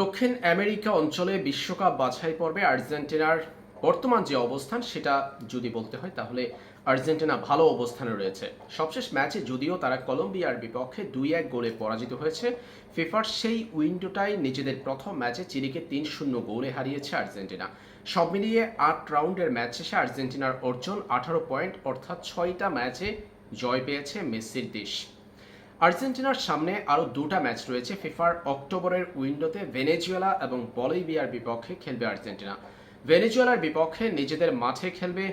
দক্ষিণ আমেরিকা অঞ্চলে বিশ্বকাপ বাছাই পর্বে আর্জেন্টিনার বর্তমান যে অবস্থান, সেটা যদি বলতে হয়, তাহলে আর্জেন্টিনা ভালো অবস্থানে রয়েছে। সবশেষ ম্যাচে যদিও তারা কলম্বিয়ার বিপক্ষে দুই এক গোলে পরাজিত হয়েছে, ফিফার সেই উইন্ডোটাই নিজেদের প্রথম ম্যাচে চিলিকে তিন শূন্য গোলে হারিয়েছে আর্জেন্টিনা। সব মিলিয়ে আট রাউন্ডের ম্যাচ শেষে আর্জেন্টিনার অর্জন আঠারো পয়েন্ট, অর্থাৎ ছয়টা ম্যাচে জয় পেয়েছে মেসির দেশ। আর্জেন্টিনার সামনে আরও দুটা ম্যাচ রয়েছে ফিফার অক্টোবরের উইন্ডোতে ভেনেজুয়েলা এবং বলিভিয়ার বিপক্ষে খেলবে আর্জেন্টিনা। ভেনেজুয়েলার বিপক্ষে নিজেদের মাঠে খেলবে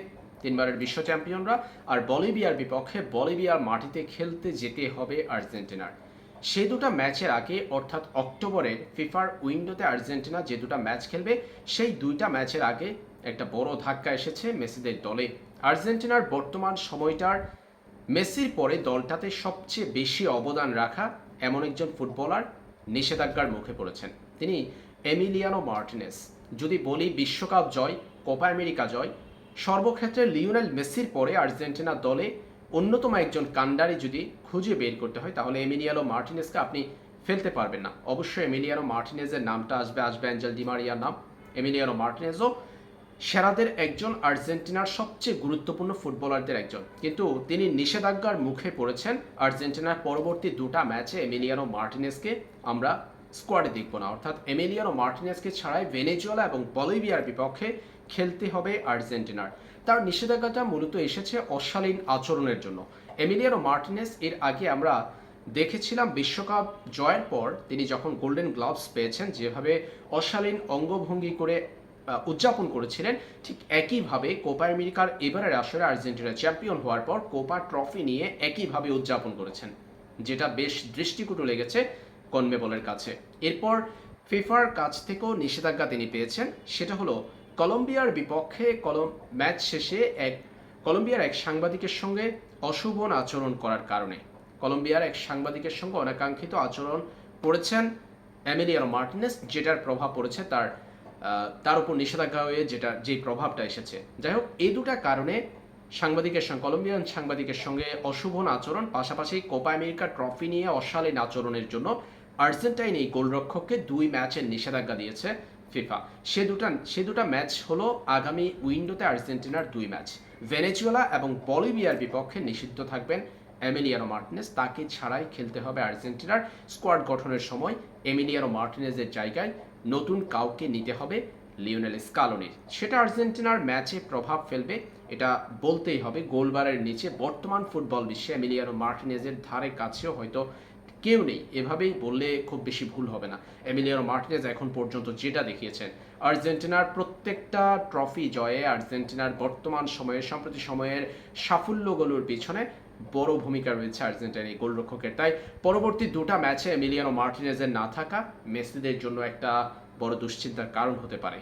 তিনবারের বিশ্ব চ্যাম্পিয়নরা আর বলিভিয়ার বিপক্ষে বলিভিয়ার মাটিতে খেলতে যেতে হবে আর্জেন্টিনার। সে দুটো ম্যাচের আগে, অর্থাৎ অক্টোবরে, ফিফার উইন্ডোতে আর্জেন্টিনা যে দুটো ম্যাচ খেলবে, সেই দুইটা ম্যাচের আগে একটা বড় ধাক্কা এসেছে মেসিদের দলে। আর্জেন্টিনার বর্তমান সময়টার মেসির পরে দলটাতে সবচেয়ে বেশি অবদান রাখা এমন একজন ফুটবলার নিষেধাজ্ঞার মুখে পড়েছেন। তিনি এমিলিয়ানো মার্টিনেস। যদি বলি বিশ্বকাপ জয়, কোপা আমেরিকা জয়, সর্বক্ষেত্রে লিওনেল মেসির পরে আর্জেন্টিনা দলে অন্যতম একজন কান্ডারি যদি খুঁজে বের করতে হয়, তাহলে এমিলিয়ানো মার্টিনেসকে আপনি ফেলতে পারবেন না। অবশ্যই এমিলিয়ানো মার্টিনেজের নামটা আসবে আসবে অ্যাঞ্জেল ডিমারিয়ার নাম। এমিলিয়ানো মার্টিনেজও সেরাদের একজন আর্জেন্টিনার সবচেয়ে গুরুত্বপূর্ণ ফুটবলারদের একজন। কিন্তু তিনি নিষেধাজ্ঞার মুখে পড়েছেন। আর্জেন্টিনার পরবর্তী দুটা ম্যাচে এমিলিয়ানো মার্টিনেসকে আমরা স্কোয়াডে দেখব না। অর্থাৎ এমিলিয়ানো মার্টিনেসকে ছাড়াই ভেনেজুয়েলা এবং বলিভিয়ার বিপক্ষে খেলতে হবে আর্জেন্টিনার। তার নিষেধাজ্ঞাটা মূলত এসেছে অশালীন আচরণের জন্য। এমিলিয়ানো মার্টিনেস এর আগে আমরা দেখেছিলাম বিশ্বকাপ জয়ের পর তিনি যখন গোল্ডেন গ্লাভস পেয়েছেন, যেভাবে অশালীন অঙ্গভঙ্গি করে উদযাপন করেছিলেন। ঠিক একইভাবে কোপা আমেরিকার এবারের আসরে আর্জেন্টিনা চ্যাম্পিয়ন হওয়ার পর কোপা ট্রফি নিয়ে একইভাবে উদযাপন করেছেন, যেটা বেশ দৃষ্টিকটু লেগেছে কনমেবলের কাছে। এরপর ফিফার কাছ থেকেও নিষেধাজ্ঞা তিনি পেয়েছেন, সেটা হলো কলম্বিয়ার বিপক্ষে কলম, ম্যাচ শেষে এক, কলম্বিয়ার এক সাংবাদিকের সঙ্গে অশোভন আচরণ করার কারণে। কলম্বিয়ার এক সাংবাদিকের সঙ্গে অনাকাঙ্ক্ষিত আচরণ করেছেন এমিলিয়ানো মার্টিনেস, যেটার প্রভাব পড়েছে তার তার উপর নিষেধাজ্ঞা হয়ে যেটা যে প্রভাবটা এসেছে। যাই হোক, এই দুটা কারণে সাংবাদিকের সঙ্গে, কলম্বিয়ান সাংবাদিকের সঙ্গে অশুভন আচরণ, পাশাপাশি কোপা আমেরিকা ট্রফি নিয়ে অশালীন আচরণের জন্য আর্জেন্টাইন এই গোলরক্ষককে দুই ম্যাচের নিষেধাজ্ঞা দিয়েছে ফিফা। সে দুটা সে দুটা ম্যাচ হলো আগামী উইন্ডোতে আর্জেন্টিনার দুই ম্যাচ। ভেনেজুয়েলা এবং বলিভিয়ার বিপক্ষে নিষিদ্ধ থাকবেন এমিলিয়ানো মার্টিনেস। তাকে ছাড়াই খেলতে হবে আর্জেন্টিনার স্কোয়াড গঠনের সময়। এমিলিয়ানো মার্টিনেজের জায়গায় নতুন কাউকে নিতে হবে লিওনেল স্কালোনির। সেটা আর্জেন্টিনার ম্যাচে প্রভাব ফেলবে, এটা বলতেই হবে। গোলবারের নিচে বর্তমান ফুটবল বিশ্বে এমিলিয়ানো মার্টিনেজের ধারে কাছেও হয়তো কেউ নেই। এভাবেই বললে খুব বেশি ভুল হবে না। এমিলিয়ানো মার্টিনেজ এখন পর্যন্ত যেটা দেখিয়েছেন, আর্জেন্টিনার প্রত্যেকটা ট্রফি জয়ে আর্জেন্টিনার বর্তমান সময়ে, সম্প্রতি সময়ের সাফল্যগুলোর পিছনে বড় ভূমিকা রয়েছে আর্জেন্টাইন এই গোলরক্ষকের। তাই পরবর্তী দুটা ম্যাচে এমিলিয়ানো মার্টিনেজের না থাকা মেসিদের জন্য একটা বড় দুশ্চিন্তার কারণ হতে পারে।